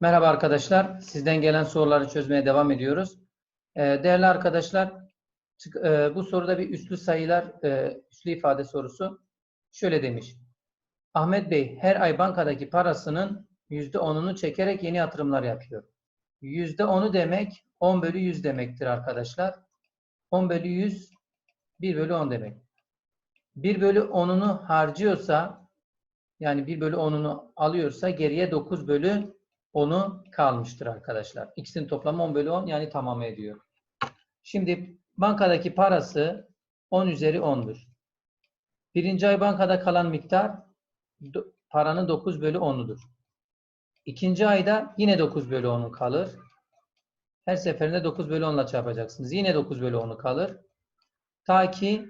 Merhaba arkadaşlar. Sizden gelen soruları çözmeye devam ediyoruz. Ee, Değerli arkadaşlar, e, bu soruda bir üslü sayılar, e, üslü ifade sorusu. Şöyle demiş. Ahmet Bey her ay bankadaki parasının %10'unu çekerek yeni yatırımlar yapıyor. %10'u demek 10 bölü 100 demektir arkadaşlar. 10 bölü 100 1 bölü 10 demek. 1 bölü 10'unu harcıyorsa yani 1 bölü 10'unu alıyorsa geriye 9 bölü 10'u kalmıştır arkadaşlar. İkisinin toplamı 10 bölü 10 yani tamamı ediyor. Şimdi bankadaki parası 10 üzeri 10'dur. Birinci ay bankada kalan miktar paranın 9 bölü 10'udur. İkinci ayda yine 9 bölü 10'u kalır. Her seferinde 9 bölü 10 ile çarpacaksınız. Yine 9 bölü 10'u kalır. Ta ki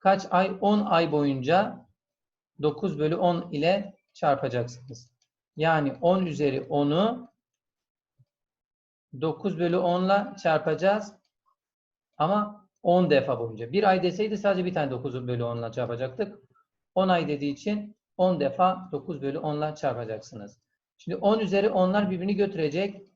kaç ay? 10 ay boyunca 9 bölü 10 ile çarpacaksınız. Yani 10 üzeri 10'u 9 bölü 10 ile çarpacağız. Ama 10 defa boyunca. Bir ay deseydi sadece bir tane 9 bölü 10 ile çarpacaktık. 10 ay dediği için 10 defa 9 bölü 10 ile çarpacaksınız. Şimdi 10 üzeri 10'lar birbirini götürecek.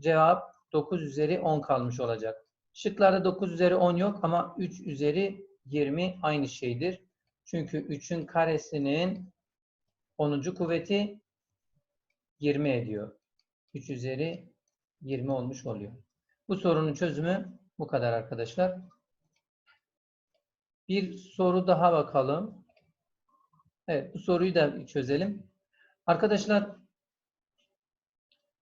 Cevap 9 üzeri 10 kalmış olacak. Şıklarda 9 üzeri 10 yok ama 3 üzeri 20 aynı şeydir. Çünkü 3'ün karesinin 10. kuvveti 20 ediyor. 3 üzeri 20 olmuş oluyor. Bu sorunun çözümü bu kadar arkadaşlar. Bir soru daha bakalım. Evet, bu soruyu da çözelim. Arkadaşlar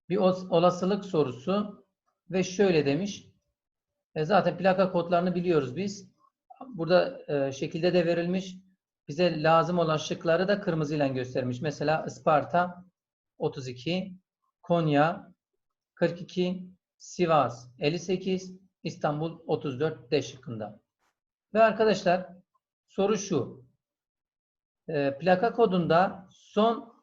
bir olasılık sorusu ve şöyle demiş. E, zaten plaka kodlarını biliyoruz biz. Burada e, şekilde de verilmiş. Bize lazım olan şıkları da kırmızıyla göstermiş. Mesela Isparta 32, Konya 42, Sivas 58, İstanbul 34 D şıkkında. Ve arkadaşlar soru şu. E, plaka kodunda son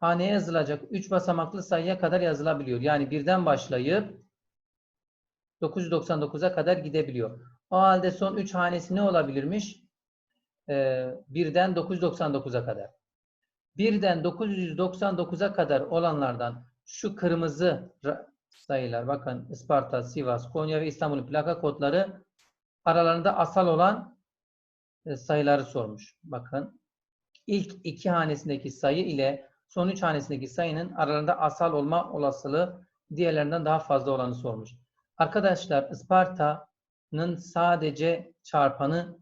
haneye yazılacak 3 basamaklı sayıya kadar yazılabiliyor. Yani birden başlayıp 999'a kadar gidebiliyor. O halde son 3 hanesi ne olabilirmiş? Ee, birden 999'a kadar. Birden 999'a kadar olanlardan şu kırmızı sayılar bakın Isparta, Sivas, Konya ve İstanbul'un plaka kodları aralarında asal olan e, sayıları sormuş. Bakın ilk iki hanesindeki sayı ile son üç hanesindeki sayının aralarında asal olma olasılığı diğerlerinden daha fazla olanı sormuş. Arkadaşlar Isparta'nın sadece çarpanı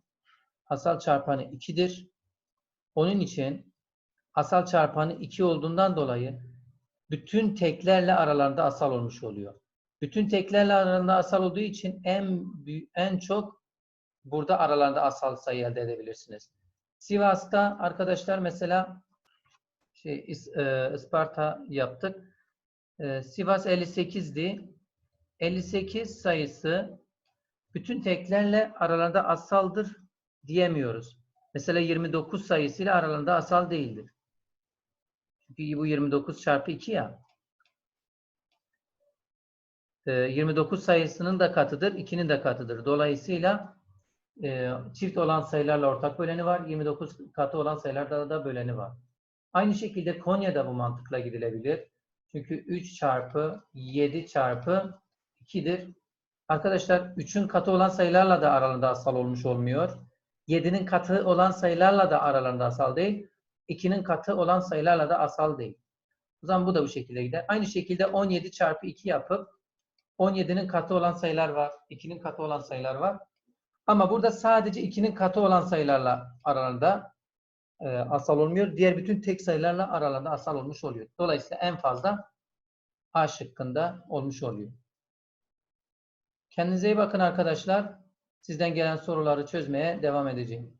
asal çarpanı 2'dir. Onun için asal çarpanı 2 olduğundan dolayı bütün teklerle aralarında asal olmuş oluyor. Bütün teklerle aralarında asal olduğu için en en çok burada aralarında asal sayı elde edebilirsiniz. Sivas'ta arkadaşlar mesela şey e, Isparta yaptık. E, Sivas 58'di. 58 sayısı bütün teklerle aralarında asaldır diyemiyoruz. Mesela 29 sayısıyla aralarında asal değildir. Bu 29 çarpı 2 ya. Ee, 29 sayısının da katıdır, 2'nin de katıdır. Dolayısıyla e, çift olan sayılarla ortak böleni var, 29 katı olan sayılarda da böleni var. Aynı şekilde Konya'da bu mantıkla gidilebilir. Çünkü 3 çarpı 7 çarpı 2'dir. Arkadaşlar 3'ün katı olan sayılarla da aralarında asal olmuş olmuyor. 7'nin katı olan sayılarla da aralarında asal değil. 2'nin katı olan sayılarla da asal değil. O zaman bu da bu şekilde gider. Aynı şekilde 17 çarpı 2 yapıp 17'nin katı olan sayılar var. 2'nin katı olan sayılar var. Ama burada sadece 2'nin katı olan sayılarla aralarında e, asal olmuyor. Diğer bütün tek sayılarla aralarında asal olmuş oluyor. Dolayısıyla en fazla A şıkkında olmuş oluyor. Kendinize iyi bakın arkadaşlar. Sizden gelen soruları çözmeye devam edeceğim.